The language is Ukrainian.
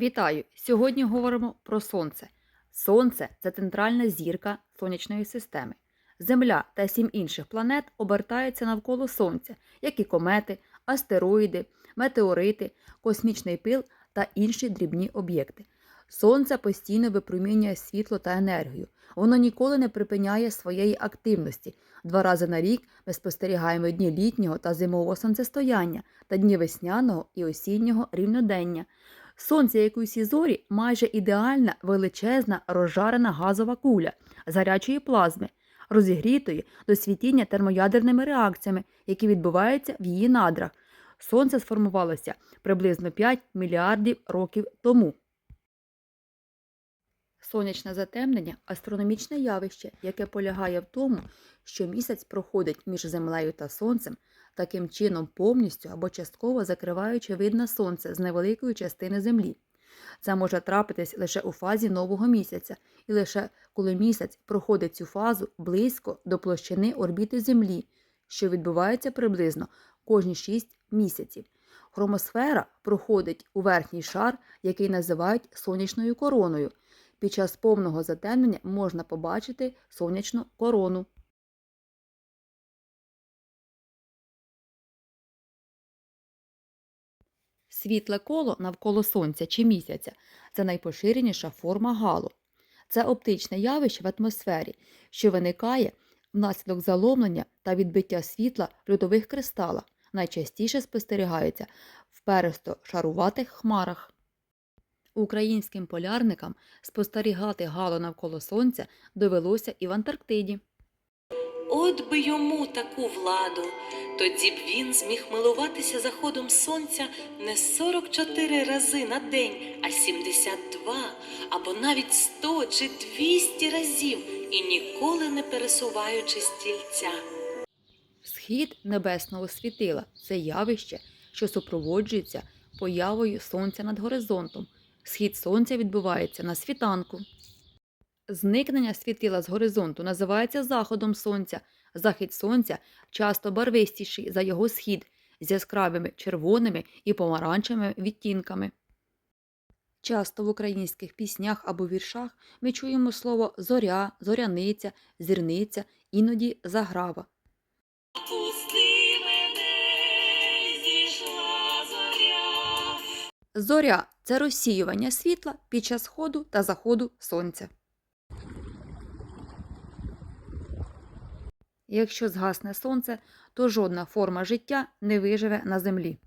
Вітаю! Сьогодні говоримо про Сонце. Сонце це центральна зірка сонячної системи. Земля та сім інших планет обертаються навколо Сонця, як і комети, астероїди, метеорити, космічний пил та інші дрібні об'єкти. Сонце постійно випромінює світло та енергію. Воно ніколи не припиняє своєї активності. Два рази на рік ми спостерігаємо дні літнього та зимового сонцестояння та дні весняного і осіннього рівнодення. Сонце, як і усі зорі, майже ідеальна величезна розжарена газова куля з гарячої плазми, розігрітої до світіння термоядерними реакціями, які відбуваються в її надрах. Сонце сформувалося приблизно 5 мільярдів років тому. Сонячне затемнення астрономічне явище, яке полягає в тому, що місяць проходить між землею та сонцем, таким чином повністю або частково закриваючи вид на сонце з невеликої частини землі. Це може трапитись лише у фазі нового місяця, і лише коли місяць проходить цю фазу близько до площини орбіти Землі, що відбувається приблизно кожні 6 місяців. Хромосфера проходить у верхній шар, який називають сонячною короною. Під час повного затемнення можна побачити сонячну корону. Світле коло навколо Сонця чи місяця це найпоширеніша форма галу. Це оптичне явище в атмосфері, що виникає внаслідок заломлення та відбиття світла в льодових кристалах, найчастіше спостерігається в пересто-шаруватих хмарах. Українським полярникам спостерігати гало навколо Сонця довелося і в Антарктиді. От би йому таку владу, тоді б він зміг милуватися заходом сонця не 44 рази на день, а 72, або навіть 100 чи 200 разів, і ніколи не пересуваючи стільця. Схід небесного світила це явище, що супроводжується появою сонця над горизонтом. Схід сонця відбувається на світанку. Зникнення світила з горизонту називається заходом сонця. Захід сонця часто барвистіший за його схід з яскравими червоними і помаранчевими відтінками. Часто в українських піснях або віршах ми чуємо слово зоря, зоряниця, зірниця, іноді заграва. Зоря. Це розсіювання світла під час сходу та заходу сонця. Якщо згасне сонце, то жодна форма життя не виживе на землі.